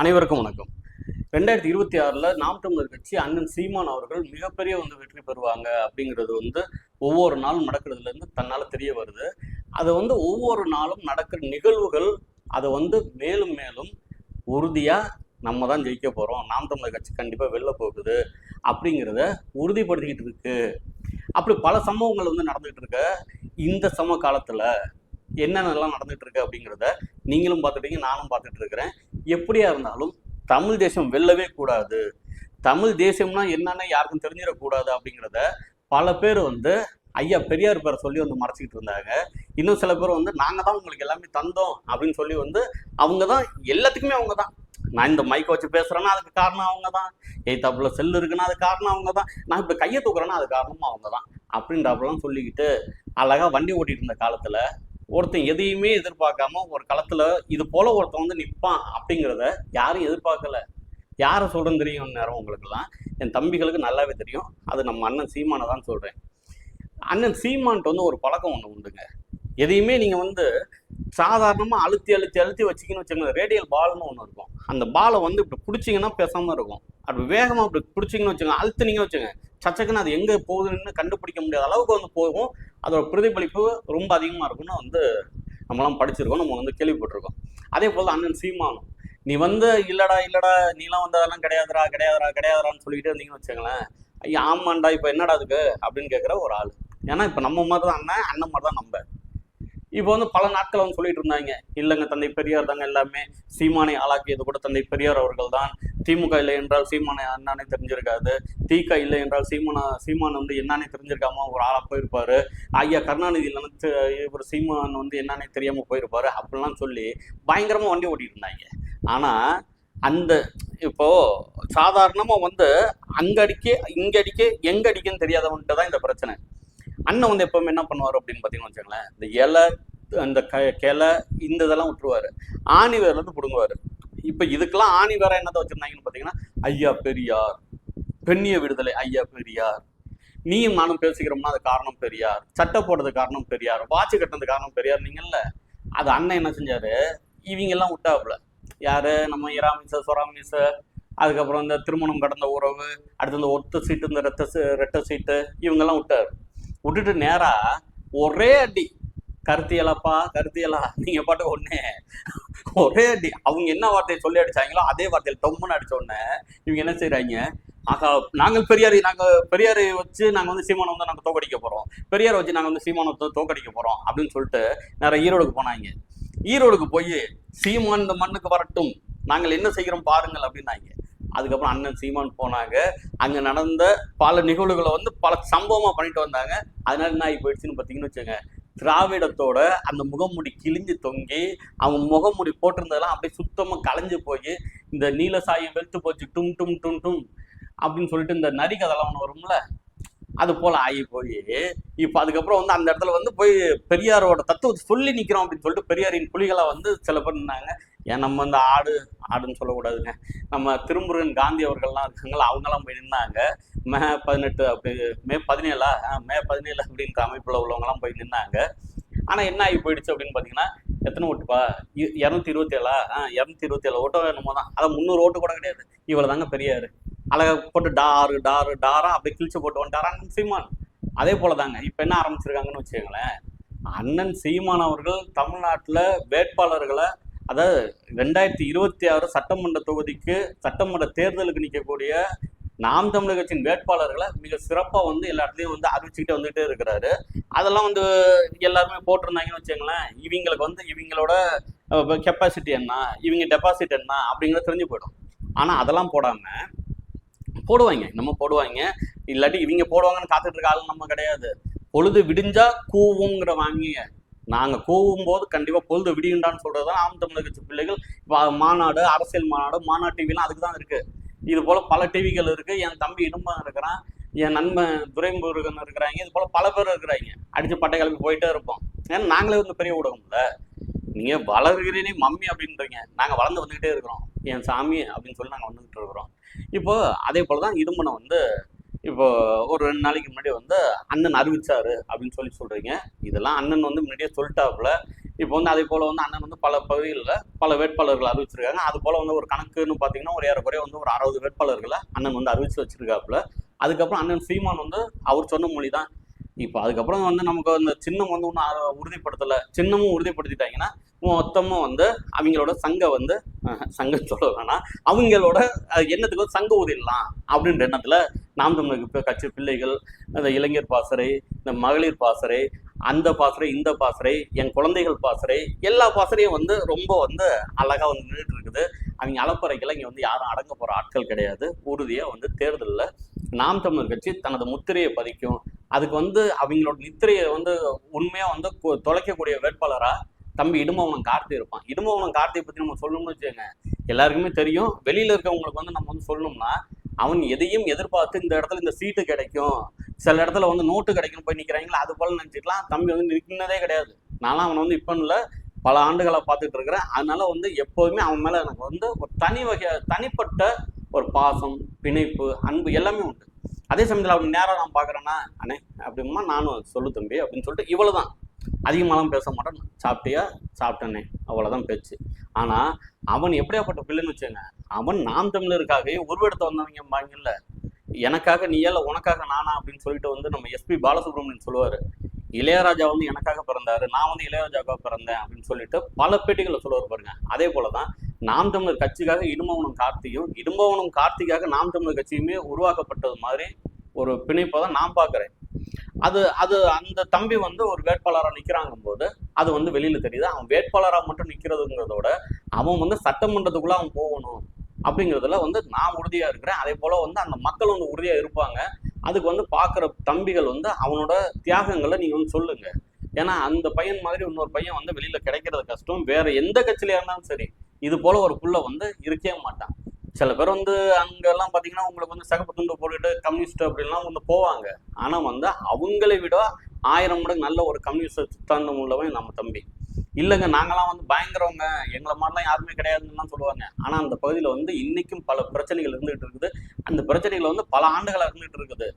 அனைவருக்கும் வணக்கம். ரெண்டாயிரத்தி இருபத்தி ஆறில் நாம் தமிழர் கட்சி அண்ணன் சீமான் அவர்கள் மிகப்பெரிய வந்து வெற்றி பெறுவாங்க அப்படிங்கிறது வந்து ஒவ்வொரு நாளும் நடக்கிறதுலேருந்து தன்னால் தெரிய வருது. அது வந்து ஒவ்வொரு நாளும் நடக்கிற நிகழ்வுகள் அதை வந்து மேலும் மேலும் உறுதியாக நம்ம தான் ஜெயிக்க போகிறோம் நாம் தமிழர் கட்சி கண்டிப்பாக வெளில போகுது அப்படிங்கிறத உறுதிப்படுத்திக்கிட்டு இருக்கு. அப்படி பல சம்பவங்கள் வந்து நடந்துகிட்டு இருக்க. இந்த சம காலத்தில் என்னென்னலாம் நடந்துகிட்டு இருக்கு அப்படிங்கிறத நீங்களும் பார்த்துட்டீங்க நானும் பார்த்துட்டு இருக்கிறேன். எப்படியா இருந்தாலும் தமிழ் தேசம் வெல்லவே கூடாது. தமிழ் தேசம்னா என்னன்னு யாருக்கும் தெரிஞ்சிடக்கூடாது அப்படிங்கிறத பல பேர் வந்து ஐயா பெரியார் பேரை சொல்லி வந்து மறைச்சிக்கிட்டு இருந்தாங்க. இன்னும் சில பேர் வந்து நாங்கள் தான் உங்களுக்கு எல்லாமே தந்தோம் அப்படின்னு சொல்லி வந்து அவங்க தான் எல்லாத்துக்குமே அவங்க தான் நான் இந்த மைக்கை வச்சு பேசுகிறேன்னா அதுக்கு காரணம் அவங்க தான் எய்தாப்புல செல்லு இருக்குன்னா அது காரணம் அவங்க தான் நான் இப்போ கையை தூக்குறேன்னா அது காரணமும் அவங்க தான் அப்படின்றப்பெல்லாம் சொல்லிக்கிட்டு அழகாக வண்டி ஓட்டிகிட்டு இருந்த காலத்தில் ஒருத்தன் எதையுமே எதிர்பார்க்காம ஒரு களத்தில் இது போல் ஒருத்தன் வந்து நிற்பான் அப்படிங்கிறத யாரும் எதிர்பார்க்கல. யாரை சொல்றேன்னு தெரியும் நேரம் உங்களுக்கெல்லாம். என் தம்பிகளுக்கு நல்லாவே தெரியும். அது நம்ம அண்ணன் சீமானை தான் சொல்கிறேன் அண்ணன் சீமான்ட்டு வந்து ஒரு பழக்கம் ஒன்று உண்டுங்க. எதையுமே நீங்கள் வந்து சாதாரணமாக அழுத்தி அழுத்தி அழுத்தி வச்சிங்கன்னு வச்சுக்கோங்க ரேடியல் பால்னு ஒன்று இருக்கும். அந்த பாலை வந்து இப்படி பிடிச்சிங்கன்னா பேசாமல் இருக்கும். அப்படி வேகமாக இப்படி பிடிச்சிங்கன்னு வச்சுக்கோங்க. அழுத்துனீங்கன்னு வச்சுங்க சச்சக்குன்னு அது எங்கே போகுதுன்னு கண்டுபிடிக்க முடியாத அளவுக்கு வந்து போகும். அதோட பிரதிபலிப்பு ரொம்ப அதிகமாக இருக்கும்னு வந்து நம்மளாம் படிச்சிருக்கோம் நம்ம வந்து கேள்விப்பட்டிருக்கோம். அதே போல் அண்ணன் சீமானும். நீ வந்து இல்லடா இல்லடா நீலாம் வந்து அதெல்லாம் கிடையாதுடா கிடையாதுடா கிடையாதுடான்னு சொல்லிட்டு இருந்தீங்கன்னு வச்சுங்களேன் ஐயா ஆமாண்டா இப்போ என்னடா அதுக்கு? அப்படின்னு கேட்குற ஒரு ஆள். ஏன்னா இப்போ நம்ம மாதிரி தான் அண்ணன் அண்ணன் மாதிரி தான் நம்ம. இப்போ வந்து பல நாட்கள் வந்து சொல்லிட்டு இருந்தாங்க. இல்லைங்க தந்தை பெரியார் தாங்க எல்லாமே சீமானை ஆளாக்கியது கூட தந்தை பெரியார் அவர்கள் தான் திமுக இல்லை என்றால் சீமானை அண்ணானே தெரிஞ்சிருக்காது. தீக இல்லை என்றால் சீமானா சீமான் வந்து என்னன்னே தெரிஞ்சிருக்காம ஒரு ஆளா போயிருப்பாரு. ஐயா கருணாநிதி இல்லைன்னு இவர் சீமான் வந்து என்னன்னே தெரியாம போயிருப்பாரு அப்படிலாம் சொல்லி பயங்கரமா வண்டி ஓட்டிட்டு இருந்தாங்க. ஆனா அந்த இப்போ சாதாரணமா வந்து அங்க அடிக்க இங்க அடிக்க எங்க அடிக்கன்னு தெரியாதவன்ட்டு தான் இந்த பிரச்சனை. அண்ணன் வந்து எப்பவுமே என்ன பண்ணுவார் அப்படின்னு பார்த்தீங்கன்னு வச்சுக்கோங்களேன் இந்த இலை அந்த க கிளை இந்த இதெல்லாம் விட்டுருவாரு. ஆணி வேர்லேருந்து இருந்து பிடுங்குவாரு. இப்போ இதுக்கெல்லாம் ஆணி வேற என்னதான் வச்சுருந்தாங்கன்னு பார்த்தீங்கன்னா ஐயா பெரியார் பெண்ணிய விடுதலை ஐயா பெரியார். நீயும் நானும் பேசிக்கிறோம்னா அது காரணம் பெரியார். சட்டை போடுறது காரணம் பெரியார். வாட்ச் கட்டினது காரணம் பெரியார் நீங்கள்ல அது அண்ணன் என்ன செஞ்சாரு? இவங்கெல்லாம் விட்டாப்புல. யாரு? நம்ம இராமிச சொராமிச அதுக்கப்புறம் இந்த திருமணம் கடந்த உறவு அடுத்து இந்த ஒத்த சீட்டு இந்த ரெட்ட ரெட்டை சீட்டு இவங்கெல்லாம் விட்டாரு. விட்டுட்டு நேரா ஒரே அடி. கருத்தியலாப்பா கருத்தியலா. நீங்க பாட்டு ஒன்னே ஒரே அடி. அவங்க என்ன வார்த்தையை சொல்லி அடிச்சாங்களோ அதே வார்த்தையில் டொம்முன்னு அடிச்ச உடனே இவங்க என்ன செய்யறாங்க ஆகா நாங்கள் பெரியாரை நாங்கள் பெரியாரை வச்சு நாங்கள் வந்து சீமானை வந்து நாங்கள் தோக்கடிக்க போகிறோம் பெரியாரை வச்சு நாங்கள் வந்து சீமானை வந்து தோக்கடிக்க போகிறோம் அப்படின்னு சொல்லிட்டு நிறைய ஈரோடுக்கு போனாங்க. ஈரோடுக்கு போய் சீமான் இந்த மண்ணுக்கு வரட்டும். நாங்கள் என்ன செய்கிறோம் பாருங்கள் அப்படின்னாங்க. அதுக்கப்புறம் அண்ணன் சீமான் போனாங்க. அங்க நடந்த பல நிகழ்வுகளை வந்து பல சம்பவமா பண்ணிட்டு வந்தாங்க. அதனால என்ன ஆகி போயிடுச்சுன்னு பார்த்தீங்கன்னு வச்சுங்க திராவிடத்தோட அந்த முகமுடி கிழிஞ்சு தொங்கி அவங்க முகமுடி போட்டிருந்ததெல்லாம் அப்படியே சுத்தமாக கலைஞ்சு போய் இந்த நீலசாயம் வெளுத்து போச்சு டும் டும் டும் டும் அப்படின்னு சொல்லிட்டு இந்த நரி கதெல்லாம் ஒன்று வரும்ல? அது போல ஆகி போய். இப்போ அதுக்கப்புறம் வந்து அந்த இடத்துல வந்து போய் பெரியாரோட தத்துவத்தை சொல்லி நிற்கிறோம் அப்படின்னு சொல்லிட்டு பெரியாரின் புலிகளாக வந்து சில பேர் நின்னாங்க. ஏன் நம்ம இந்த ஆடு ஆடுன்னு சொல்லக்கூடாதுங்க. நம்ம திருமுருகன் காந்தி அவர்கள்லாம் இருக்காங்களா அவங்கெல்லாம் போய் நின்னாங்க. மே பதினெட்டு அப்படி மே பதினேழா? மே பதினேழு அப்படின்ற அமைப்பில் உள்ளவங்கலாம் போய் நின்னாங்க. ஆனால் என்ன ஆகி போயிடுச்சு அப்படின்னு பார்த்தீங்கன்னா எத்தனை ஓட்டுப்பா இ- இருபத்தி ஏழா ஆ இரநூத்தி இருபத்தி ஏழு ஓட்டோ என்னமோ தான். அதான் முந்நூறு ஓட்டு கூட கிடையாது. இவ்வளோ தாங்க பெரியாரு. அழகாக போட்டு டாரு டாரு டாரா அப்படியே கிழிச்சு போட்டு வந்துட்டாரா சீமான். அதே போல தாங்க இப்போ என்ன ஆரம்பிச்சிருக்காங்கன்னு வச்சுக்கோங்களேன். அண்ணன் சீமான் அவர்கள் தமிழ்நாட்டில் வேட்பாளர்களை அதாவது ரெண்டாயிரத்தி இருபத்தி ஆறு சட்டமன்ற தொகுதிக்கு சட்டமன்ற தேர்தலுக்கு நிற்கக்கூடிய நாம் தமிழர் கட்சியின் வேட்பாளர்களை மிக சிறப்பாக வந்து எல்லா இடத்துலையும் வந்து அறிவிச்சுக்கிட்டே வந்துகிட்டே இருக்கிறாரு. அதெல்லாம் வந்து எல்லாருமே போட்டிருந்தாங்கன்னு வச்சுங்களேன் இவங்களுக்கு வந்து இவங்களோட கெப்பாசிட்டி என்ன? இவங்க டெபாசிட் என்ன? அப்படிங்கிறது தெரிஞ்சு போயிடும். ஆனால் அதெல்லாம் போடாமல் போடுவாங்க. நம்ம போடுவாங்க. இல்லாட்டி இவங்க போடுவாங்கன்னு காத்துட்டு இருக்க ஆள் நம்ம கிடையாது. பொழுது விடிஞ்சா கூவுங்கிற வாங்கிய. நாங்கள் கூவும் போது கண்டிப்பாக பொழுது விடியுண்டான்னு சொல்றதுதான் ஆம் தமிழக கட்சி பிள்ளைகள். இப்போ மாநாடு அரசியல் மாநாடு மாநாடு டிவிலாம் அதுக்கு தான் இருக்குது இது போல் பல டிவிகள் இருக்குது என் தம்பி இடும்பன் இருக்கிறான். என் நண்பன் துரைமுருகன் இருக்கிறாங்க. இது போல் பல பேர் இருக்கிறாங்க. அடிச்சு பட்டை கிளம்பி போயிட்டே இருப்போம். ஏன்னா நாங்களே வந்து பெரிய ஊடகம்ல. நீங்கள் வளர்கிறேனே மம்மி அப்படின்றீங்க. நாங்கள் வளர்ந்து வந்துக்கிட்டே இருக்கிறோம். என் சாமி அப்படின்னு சொல்லி நாங்கள் வந்துக்கிட்டு இருக்கிறோம். இப்போ அதே போலதான் இடும்பனை வந்து இப்போ ஒரு ரெண்டு நாளைக்கு முன்னாடி வந்து அண்ணன் அறிவிச்சாரு அப்படின்னு சொல்லி சொல்றீங்க. இதெல்லாம் அண்ணன் வந்து முன்னாடியே சொல்லிட்டாப்புல. இப்போ வந்து அதே போல வந்து அண்ணன் வந்து பல பகுதிகளில் பல வேட்பாளர்கள் அறிவிச்சிருக்காங்க. அது போல வந்து ஒரு கணக்குன்னு பார்த்தீங்கன்னா ஒரு ஏறக்குறைய வந்து ஒரு அறுபது வேட்பாளர்களை அண்ணன் வந்து அறிவிச்சு வச்சிருக்காப்புல. அதுக்கப்புறம் அண்ணன் சீமான் வந்து அவர் சொன்ன மொழி தான் இப்போ அதுக்கப்புறம் வந்து நமக்கு அந்த சின்னம் வந்து ஒன்றும் உறுதிப்படுத்தலை சின்னமும் உறுதிப்படுத்திட்டாங்கன்னா மொத்தமும் வந்து அவங்களோட சங்க வந்து சங்கம் சொல்ல வேணாம். அவங்களோட எண்ணத்துக்கு வந்து சங்க உதவிடலாம் அப்படின்ற எண்ணத்தில் நாம் தமிழுக்கு இப்போ கட்சி பிள்ளைகள் இந்த இளைஞர் பாசறை இந்த மகளிர் பாசறை அந்த பாசறை இந்த பாசறை என் குழந்தைகள் பாசறை எல்லா பாசறையும் வந்து ரொம்ப வந்து அழகாக வந்து நின்றுட்டு இருக்குது அவங்க அளப்பறைக்கெல்லாம் இங்கே வந்து யாரும் அடங்க போகிற ஆட்கள் கிடையாது. உறுதியாக வந்து தேர்தலில் நாம் தமிழர் கட்சி தனது முத்திரையை பதிக்கும் அதுக்கு வந்து அவங்களோட நித்திரையை வந்து உண்மையா வந்து தொலைக்கக்கூடிய வேட்பாளரா தம்பி இடுமவனம் கார்த்தி இருப்பான். இடுமவனம் கார்த்தியை பத்தி நம்ம சொல்லணும்னு வச்சுக்கோங்க. எல்லாருக்குமே தெரியும். வெளியில இருக்கவங்களுக்கு வந்து நம்ம வந்து சொல்லணும்னா அவன் எதையும் எதிர்பார்த்து இந்த இடத்துல இந்த சீட்டு கிடைக்கும். சில இடத்துல வந்து நோட்டு கிடைக்கும் போய் நிற்கிறாங்களா அது போல நினைச்சிக்கலாம். தம்பி வந்து நிற்கினதே கிடையாது. நானும் அவனை வந்து இப்போ இல்லை. பல ஆண்டுகளா பார்த்துட்டு இருக்கிறேன். அதனால வந்து எப்போதுமே அவன் மேலே எனக்கு வந்து ஒரு தனி வகை தனிப்பட்ட ஒரு பாசம் பிணைப்பு அன்பு எல்லாமே உண்டு. அதே சமயத்தில் அவன் நேராக நான் பார்க்குறேன்னா அண்ணே அப்படிமா நானும் சொல்லு தம்பி அப்படின்னு சொல்லிட்டு இவ்வளோ தான் அதிகமாலாம் பேச மாட்டேன். சாப்பிட்டியா? சாப்பிட்டேனே. அவ்வளோதான் பேச்சு. ஆனால் அவன் எப்படியாப்பட்ட பிள்ளைன்னு வச்சுங்க? அவன் நாம் தமிழருக்காகவே உருவெடுத்து வந்தவங்க பாங்கல்ல எனக்காக நீ ஏல உனக்காக நானா அப்படின்னு சொல்லிட்டு வந்து நம்ம எஸ்பி பாலசுப்ரமணியன் சொல்லுவார். இளையராஜா வந்து எனக்காக பிறந்தாரு. நான் வந்து இளையராஜாவுக்காக பிறந்தேன் அப்படின்னு சொல்லிட்டு பல பேட்டிகளை சொல்லுவார் பாருங்க. அதே போலதான் நாம் தமிழர் கட்சிக்காக இடும்பவனம் கார்த்தியும் இடும்பவனம் கார்த்திக்காக நாம் தமிழர் கட்சியுமே உருவாக்கப்பட்டது மாதிரி ஒரு பிணைப்பை தான் நான் பார்க்குறேன். அது அது அந்த தம்பி வந்து ஒரு வேட்பாளராக நிற்கிறாங்க போது அது வந்து வெளியில் தெரியுது. அவன் வேட்பாளராக மட்டும் நிற்கிறதுங்கிறதோட அவன் வந்து சட்டமன்றத்துக்குள்ளே அவன் போகணும் அப்படிங்கிறதுல வந்து நான் உறுதியாக இருக்கிறேன். அதே போல் வந்து அந்த மக்கள் வந்து உறுதியாக இருப்பாங்க. அதுக்கு வந்து பார்க்குற தம்பிகள் வந்து அவனோட தியாகங்களை நீங்கள் வந்து சொல்லுங்கள் ஏன்னா அந்த பையன் மாதிரி இன்னொரு பையன் வந்து வெளியில் கிடைக்கிறது கஷ்டம். வேற எந்த கட்சியில இருந்தாலும் சரி இது போல ஒரு புள்ள வந்து இருக்கவே மாட்டான். சில பேர் வந்து அங்கெல்லாம் பார்த்தீங்கன்னா உங்களுக்கு வந்து சிகப்பு துண்டு போட்டுட்டு கம்யூனிஸ்ட் அப்படின்லாம் வந்து போவாங்க. ஆனால் வந்து அவங்களை விட ஆயிரம் மடங்கு நல்ல ஒரு கம்யூனிஸ்ட் சித்தாந்தம் உள்ளவன் நம்ம தம்பி. இல்லைங்க நாங்களாம் வந்து பயங்கரவங்க. எங்களை மாதிரிலாம் யாருமே கிடையாதுன்னு சொல்லுவாங்க. ஆனால் அந்த பகுதியில் வந்து இன்னைக்கும் பல பிரச்சனைகள் இருந்துகிட்டு இருக்குது. அந்த பிரச்சனைகள் வந்து பல ஆண்டுகளாக இருந்துகிட்டு இருக்குது.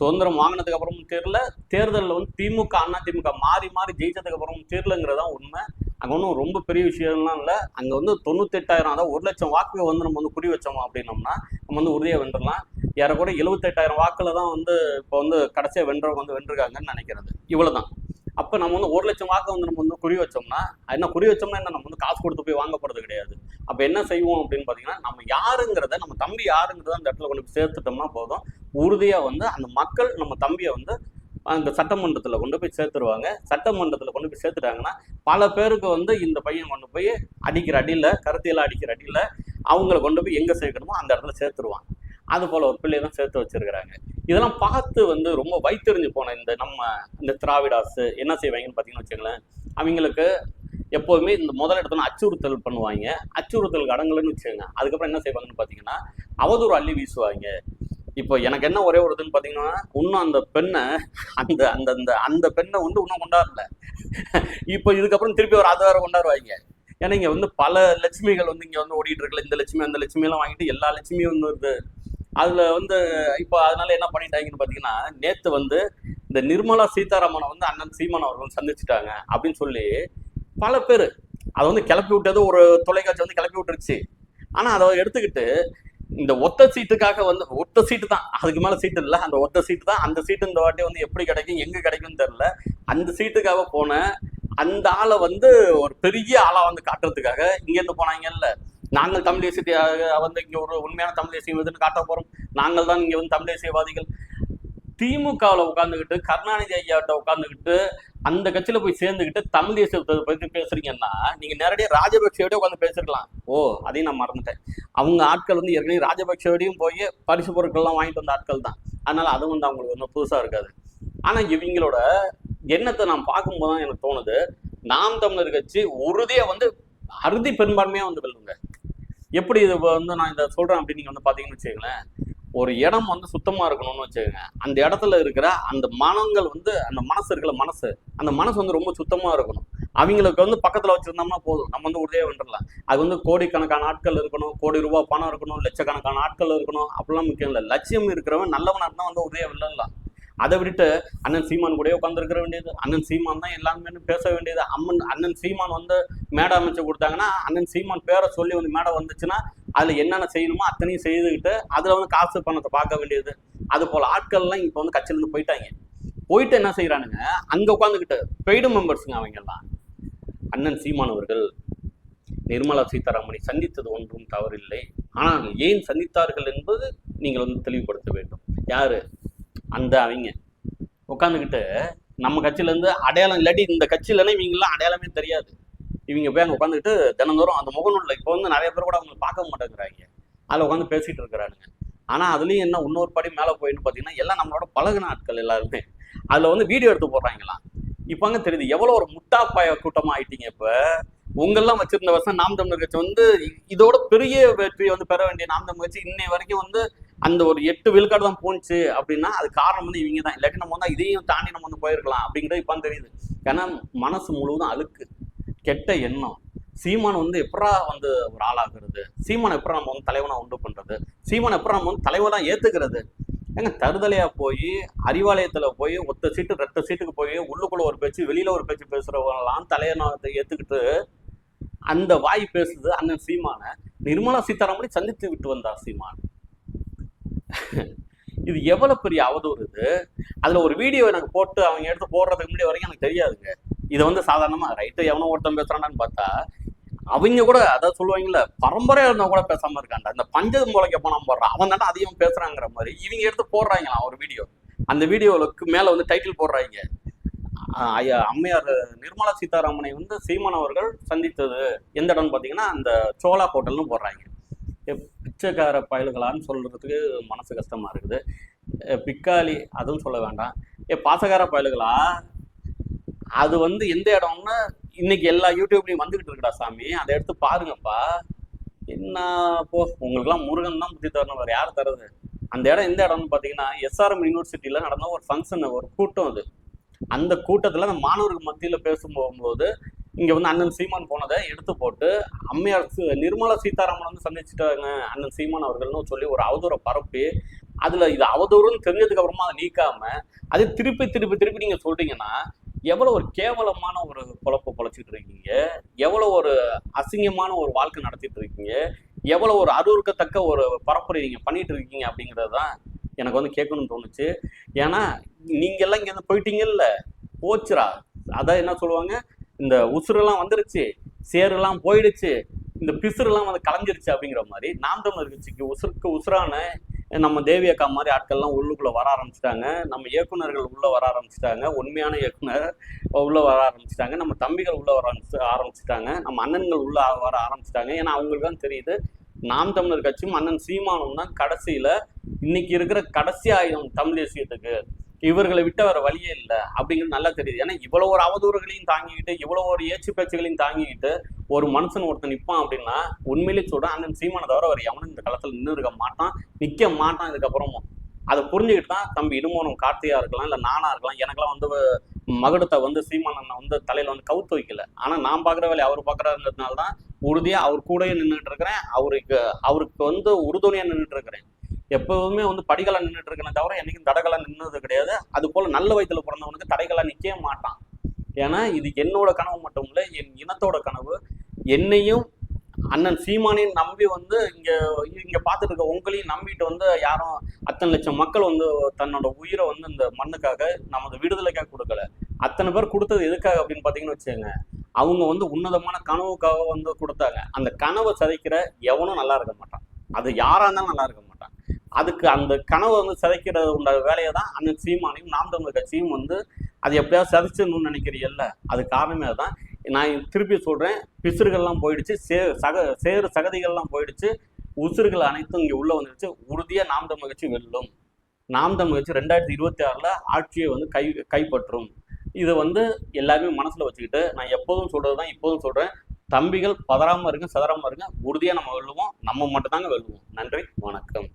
சுதந்திரம் வாங்கினதுக்கு அப்புறமும் தெரியல. தேர்தலில் வந்து திமுக அண்ணா திமுக மாறி மாறி ஜெயிச்சதுக்கு அப்புறமும் தெரியலங்கிறதான் உண்மை. அங்கே ஒன்றும் ரொம்ப பெரிய விஷயம்லாம் இல்லை. அங்கே வந்து தொண்ணூத்தெட்டாயிரம் அதாவது ஒரு லட்சம் வாக்கு வந்து நம்ம வந்து குறி வச்சோம் அப்படின்னோம்னா நம்ம வந்து உறுதியாக வென்றலாம் ஏறக்கூட எழுபத்தெட்டாயிரம் வாக்கில் தான் வந்து இப்போ வந்து கடைசியாக வென்றவங்க வந்து வென்றிருக்காங்கன்னு நினைக்கிறது. இவ்வளோ தான் அப்போ நம்ம வந்து ஒரு லட்சம் வாக்கு வந்து நம்ம வந்து குறி வச்சோம்னா என்ன குறி வச்சோம்னா என்ன? நம்ம வந்து காசு கொடுத்து போய் வாங்க கிடையாது. அப்போ என்ன செய்வோம் அப்படின்னு பார்த்தீங்கன்னா நம்ம யாருங்கிறத நம்ம தம்பி யாருங்கிறத அந்த இடத்துல கொண்டு போய் சேர்த்துட்டோம்னா போதும். உறுதியாக வந்து அந்த மக்கள் நம்ம தம்பியை வந்து அந்த சட்டமன்றத்தில் கொண்டு போய் சேர்த்துருவாங்க. சட்டமன்றத்தில் கொண்டு போய் சேர்த்துட்டாங்கன்னா பல பேருக்கு வந்து இந்த பையன் கொண்டு போய் அடிக்கிற அடியில் கருத்தியெல்லாம் அடிக்கிற அடியில் அவங்கள கொண்டு போய் எங்கே சேர்க்கணுமோ அந்த இடத்துல சேர்த்துருவாங்க. அது போல ஒரு பிள்ளையை தான் சேர்த்து வச்சிருக்கிறாங்க. இதெல்லாம் பார்த்து வந்து ரொம்ப வைத்தெறிஞ்சு போன இந்த நம்ம இந்த திராவிடாஸ் என்ன செய்வாங்கன்னு பார்த்தீங்கன்னு வச்சுங்களேன் அவங்களுக்கு எப்போதுமே இந்த முதல் இடத்துல அச்சுறுத்தல் பண்ணுவாங்க. அச்சுறுத்தலுக்கு அடங்கலன்னு வச்சுக்கோங்க. அதுக்கப்புறம் என்ன செய்வாங்கன்னு பார்த்தீங்கன்னா அவதூறு அள்ளி வீசுவாங்க. இப்போ எனக்கு என்ன ஒரே ஒரு இதுன்னு பார்த்தீங்கன்னா இன்னும் அந்த பெண்ணை அந்த அந்த அந்த அந்த பெண்ணை வந்து இன்னும் கொண்டாடல. இப்போ இதுக்கப்புறம் திருப்பி ஒரு அதை வேற கொண்டாடுவாங்க. ஏன்னா இங்க வந்து பல லட்சுமிகள் வந்து இங்க வந்து ஓடிட்டு இருக்குல்ல இந்த லட்சுமி அந்த லட்சுமி எல்லாம் வாங்கிட்டு எல்லா லட்சுமியும் வந்து வருது. அதுல வந்து இப்போ அதனால என்ன பண்ணிட்டாங்கன்னு பாத்தீங்கன்னா நேத்து வந்து இந்த நிர்மலா சீதாராமனை வந்து அண்ணன் சீமான் அவர்கள் சந்திச்சுட்டாங்க அப்படின்னு சொல்லி பல பேர் அதை வந்து கிளப்பி விட்டது ஒரு தொலைக்காட்சி வந்து கிளப்பி விட்டுருச்சு. ஆனா அதை எடுத்துக்கிட்டு இந்த ஒத்த சீட்டுக்காக வந்து ஒத்த சீட்டு தான் அதுக்கு மேல சீட்டு இல்லை. அந்த ஒத்த சீட்டு தான் அந்த சீட்டு இந்த வாட்டி வந்து எப்படி கிடைக்கும் எங்க கிடைக்கும் தெரியல. அந்த சீட்டுக்காக போன அந்த ஆளை வந்து ஒரு பெரிய ஆளா வந்து காட்டுறதுக்காக இங்க இருந்து போனாங்கல்ல நாங்கள் தமிழ் தேசிய வந்து இங்க ஒரு உண்மையான தமிழ் தேசியம் இதுன்னு காட்ட போறோம். நாங்கள் தான் இங்க வந்து தமிழ் தேசியவாதிகள். திமுகவில் உட்காந்துக்கிட்டு கருணாநிதி ஐயாட்ட உட்காந்துக்கிட்டு அந்த கட்சியில போய் சேர்ந்துக்கிட்டு தமிழ் தேசியத்தை பத்தி பேசுறீங்கன்னா நீங்க நேரடியாக ராஜபக்சேவோட உட்காந்து பேசிருக்கலாம். ஓ அதையும் நான் மறந்துட்டேன். அவங்க ஆட்கள் வந்து ஏற்கனவே ராஜபக்சேவோடையும் போய் பரிசு பொருட்கள்லாம் வாங்கிட்டு வந்த ஆட்கள் தான். அதனால அது வந்து அவங்களுக்கு ஒன்றும் புதுசா இருக்காது. ஆனா இவங்களோட எண்ணத்தை நான் பார்க்கும்போது தான் எனக்கு தோணுது நாம் தமிழர் கட்சி உறுதியா வந்து அறுதி பெரும்பான்மையா வந்து வெல்லுங்க எப்படி இது வந்து நான் இதை சொல்றேன் அப்படின்னு நீங்க வந்து பாத்தீங்கன்னு வச்சுக்கங்களேன் ஒரு இடம் வந்து சுத்தமா இருக்கணும்னு வச்சுக்கோங்க. அந்த இடத்துல இருக்கிற அந்த மனங்கள் வந்து அந்த மனசு இருக்கிற மனசு. அந்த மனசு வந்து ரொம்ப சுத்தமா இருக்கணும். அவங்களுக்கு வந்து பக்கத்துல வச்சிருந்தோம்னா போதும். நம்ம வந்து உறுதியாக வந்துடலாம் அது வந்து கோடிக்கணக்கான ஆட்கள் இருக்கணும் கோடி ரூபாய் பணம் இருக்கணும் லட்சக்கணக்கான ஆட்கள் இருக்கணும் அப்படிலாம் முக்கியம் இல்லை. லட்சியம் இருக்கிறவன் நல்லவனா இருந்தா வந்து உறுதியாக வெல்லலாம் அதை விட்டுட்டு அண்ணன் சீமான் கூட உட்காந்துருக்க வேண்டியது. அண்ணன் சீமான் தான் எல்லாருமே பேச வேண்டியது. அம்மன் அண்ணன் சீமான் வந்து மேடை அமைச்சு கொடுத்தாங்கன்னா அண்ணன் சீமான் பேரை சொல்லி வந்து மேடை வந்துச்சுன்னா அதுல என்னென்ன செய்யணுமோ அத்தனையும் செய்துக்கிட்டு அதுல வந்து காசு பணத்தை பார்க்க வேண்டியது. அது போல ஆட்கள்லாம் இப்போ வந்து கட்சியில இருந்து போயிட்டாங்க. போயிட்டு என்ன செய்யறானுங்க அங்க உட்காந்துக்கிட்டு பெய்டு மெம்பர்ஸுங்க அவங்க எல்லாம் அண்ணன் சீமானவர்கள் நிர்மலா சீதாராமனை சந்தித்தது ஒன்றும் தவறில்லை. ஆனால் ஏன் சந்தித்தார்கள் என்பது நீங்கள் வந்து தெளிவுபடுத்த வேண்டும். யாரு? அந்த அவங்க. உட்காந்துக்கிட்டு நம்ம கட்சியில இருந்து அடையாளம் இல்லாட்டி இந்த கட்சியிலன்னா இவங்கெல்லாம் அடையாளமே தெரியாது. இவங்க போய் அங்கே உட்காந்துக்கிட்டு தினந்தோறும் அந்த முகநூலில் இப்போ வந்து நிறைய பேர் கூட அவங்க பார்க்க மாட்டேங்கிறாங்க. அதில் உட்காந்து பேசிகிட்டு இருக்கிறானுங்க. ஆனால் அதுலேயும் என்ன இன்னொரு படி மேலே போயின்னு பார்த்தீங்கன்னா எல்லாம் நம்மளோட பழகுன ஆட்கள் எல்லாருமே. அதில் வந்து வீடியோ எடுத்து போடுறாங்களாம். இப்போ அங்கே தெரியுது எவ்வளோ ஒரு முட்டாப்பாய கூட்டமாக ஆயிட்டீங்க இப்போ. உங்கெல்லாம் வச்சிருந்த வருஷம் நாம் தமிழர் கட்சி வந்து இதோட பெரிய வெற்றியை வந்து பெற வேண்டிய நாம் தமிழர் கட்சி இன்னை வரைக்கும் வந்து அந்த ஒரு எட்டு விழுக்காடு தான் போணுச்சு அப்படின்னா அது காரணம் வந்து இவங்க தான் இல்லாட்டி நம்ம வந்து இதையும் தாண்டி நம்ம வந்து போயிருக்கலாம் அப்படிங்கிறது இப்போ தெரியுது. ஏன்னா மனசு முழுவதும் அழுக்கு. கெட்ட எண்ணம். சீமான் வந்து எப்படா வந்து ஒரு ஆளாகிறது? சீமான் எப்படா நம்ம வந்து தலைவனை உண்டு பண்ணுறது சீமான் எப்படா நம்ம வந்து தலைவனாக ஏற்றுக்கிறது ஏங்க தருதலையாக போய் அறிவாலயத்தில் போய் ஒத்த சீட்டு ரெட்ட சீட்டுக்கு போய் உள்ளுக்குள்ள ஒரு பேச்சு வெளியில் ஒரு பேச்சு பேசுகிறவங்களாம் தலைவனத்தை ஏற்றுக்கிட்டு அந்த வாய் பேசுது அண்ணன் சீமானை. நிர்மலா சீதாராமனை சந்தித்து விட்டு வந்தார் சீமான். இது எவ்வளோ பெரிய அவதூறு இது? அதில் ஒரு வீடியோ எனக்கு போட்டு அவங்க எடுத்து போடுறதுக்கு முன்னாடி வரைக்கும் எனக்கு தெரியாதுங்க. இதை வந்து சாதாரணமாக ரைட்டு எவனோ ஒருத்தன் பேசுகிறான்னு பார்த்தா அவங்க கூட அதாவது சொல்லுவாங்கல்ல பரம்பரையாக இருந்தால் கூட பேசாமல் இருக்காண்டா இந்த பஞ்சம் முளைக்க போனால் போடுறான் அவன் தானே அதிகம் பேசுகிறாங்கிற மாதிரி இவங்க எடுத்து போடுறாங்களா ஒரு வீடியோ அந்த வீடியோவுக்கு மேலே வந்து டைட்டில் போடுறாங்க. ஐயா அம்மையார் நிர்மலா சீதாராமனை வந்து சீமான் அவர்கள் சந்தித்தது எந்த இடம்னு பார்த்தீங்கன்னா அந்த சோலா ஹோட்டல்னு போடுறாங்க. பிச்சைக்கார பயல்களான்னு சொல்கிறதுக்கு மனசு கஷ்டமாக இருக்குது. பிக்காலி அதுவும் சொல்ல வேண்டாம். ஏ பாசக்கார பயல்களா? அது வந்து எந்த இடம்னா இன்னைக்கு எல்லா யூடியூப்லையும் வந்துகிட்டு இருக்கடா சாமி. அதை எடுத்து பாருங்கப்பா. என்ன போ உங்களுக்குலாம் முருகன் தான் புத்தி தரணும். வேற யார் தரது? அந்த இடம் எந்த இடம்னு பார்த்தீங்கன்னா எஸ்ஆர்எம் யூனிவர்சிட்டியில் நடந்த ஒரு ஃபங்க்ஷன் ஒரு கூட்டம் அது. அந்த கூட்டத்தில் அந்த மாணவர்கள் மத்தியில் பேசும் போகும்போது இங்கே வந்து அண்ணன் சீமான் போனதை எடுத்து போட்டு அம்மையார் நிர்மலா சீதாராமன் வந்து சந்திச்சுட்டாங்க அண்ணன் சீமான் அவர்கள்னு சொல்லி ஒரு அவதூறை பரப்பி அதில் இது அவதூறுன்னு தெரிஞ்சதுக்கு அப்புறமா அதை நீக்காம அது திருப்பி திருப்பி திருப்பி நீங்கள் சொல்றீங்கன்னா எவ்வளோ ஒரு கேவலமான ஒரு குழப்ப பொழைச்சிட்டு இருக்கீங்க எவ்வளோ ஒரு அசிங்கமான ஒரு வாழ்க்கை நடத்திட்டு இருக்கீங்க எவ்வளோ ஒரு அருவருக்கத்தக்க ஒரு பரப்புரை நீங்கள் பண்ணிட்டு இருக்கீங்க அப்படிங்கிறது தான் எனக்கு வந்து கேட்கணும்னு தோணுச்சு. ஏன்னா நீங்கள்லாம் இங்கேருந்து போயிட்டீங்கல்ல? போச்சுரா அதான் என்ன சொல்லுவாங்க? இந்த உசுரெல்லாம் வந்துருச்சு சேருலாம் போயிடுச்சு இந்த பிசுரெல்லாம் வந்து கலைஞ்சிருச்சு அப்படிங்கிற மாதிரி நாம் தமிழர் கட்சிக்கு உசுருக்கு உசுரான நம்ம தேவி அக்கா மாதிரி ஆட்கள்லாம் உள்ளுக்குள்ள வர ஆரம்பிச்சிட்டாங்க. நம்ம இயக்குனர்கள் உள்ள வர ஆரம்பிச்சிட்டாங்க. உண்மையான இயக்குனர் உள்ள வர ஆரம்பிச்சிட்டாங்க. நம்ம தம்பிகள் உள்ள வர ஆரம்பிச்சு ஆரம்பிச்சிட்டாங்க. நம்ம அண்ணன்கள் உள்ள வர ஆரம்பிச்சிட்டாங்க. ஏன்னா அவங்களுக்கு தான் தெரியுது நாம் தமிழர் கட்சியும் அண்ணன் சீமானும் தான் கடைசியில இன்னைக்கு இருக்கிற கடைசி ஆயுதம் தமிழ் தேசியத்துக்கு. இவர்களை விட்டு வர வழியே இல்லை அப்படிங்கிறது நல்லா தெரியுது. ஏன்னா இவ்வளோ ஒரு அவதூறுகளையும் தாங்கிக்கிட்டு இவ்வளோ ஒரு ஏச்சு பேச்சுகளையும் தாங்கிக்கிட்டு ஒரு மனுஷன் ஒருத்தன் நிற்பான் அப்படின்னா உண்மையிலே சொல்கிறேன் அண்ணன் சீமானை தவிர அவர் எவனும் இந்த காலத்தில் நின்று இருக்க மாட்டான் நிற்க மாட்டான் இதுக்கப்புறமும். அதை புரிஞ்சுக்கிட்டு தான் தம்பி இடுமோனும் கார்த்தியா இருக்கலாம் இல்ல நானா இருக்கலாம் எனக்கெல்லாம் வந்து மகுடத்தை வந்து சீமான் வந்து தலையில வந்து கவுத்து வைக்கல. ஆனா நான் பாக்குற வேலையை அவர் பாக்குறாருங்கிறதுனால தான் உறுதியா அவர் கூடயே நின்றுட்டு இருக்கிறேன். அவருக்கு அவருக்கு வந்து உறுதுணையா நின்றுட்டு இருக்கிறேன். எப்பவுமே வந்து படிகளா நின்றுட்டு இருக்கேனே தவிர என்றைக்கும் தடகளா நின்னது கிடையாது. அது போல் நல்ல வயதில் பிறந்தவனுக்கு தடைகளாக நிற்கவே மாட்டான். ஏன்னா இது என்னோட கனவு மட்டும் இல்லை என் இனத்தோட கனவு. என்னையும் அண்ணன் சீமானையும் நம்பி வந்து இங்கே இங்கே பார்த்துட்டு இருக்க உங்களையும் நம்பிட்டு வந்து யாரும் அத்தனை லட்சம் மக்கள் வந்து தன்னோட உயிரை வந்து இந்த மண்ணுக்காக நமது விடுதலைக்காக கொடுக்கல. அத்தனை பேர் கொடுத்தது எதுக்காக அப்படின்னு பார்த்தீங்கன்னு வச்சுக்கோங்க. அவங்க வந்து உன்னதமான கனவுக்காக வந்து கொடுத்தாங்க. அந்த கனவை சதைக்கிற எவனும் நல்லா இருக்க மாட்டான். அது யாரா இருந்தாலும் நல்லா இருக்க மாட்டான். அதுக்கு அந்த கனவை வந்து சிதைக்கிறது உண்ட வேலையை தான் அண்ணன் சீமானையும் நாம் தமிழ் கட்சியும் வந்து அது எப்படியாவது சிதைச்சிடணும்னு நினைக்கிறீல்ல அது காரணமே தான் நான் திருப்பி சொல்கிறேன் பிசுறுகள்லாம் போயிடுச்சு சே சக சேறு சகதிகள்லாம் போயிடுச்சு உசுறுகள் அனைத்தும் இங்கே உள்ளே வந்துடுச்சு உறுதியாக நாம் தமிழ் கட்சி வெல்லும். நாம் தமிழ் கட்சி ரெண்டாயிரத்தி இருபத்தி ஆறில் ஆட்சியை வந்து கை கைப்பற்றும். இதை வந்து எல்லாருமே மனசில் வச்சுக்கிட்டு நான் எப்போதும் சொல்கிறது தான் இப்போதும் சொல்கிறேன் தம்பிகள் பதறாமல் இருங்க சதறாமல் இருங்க. உறுதியாக நம்ம வெல்லுவோம் நம்ம மட்டும்தாங்க வெல்லுவோம். நன்றி வணக்கம்.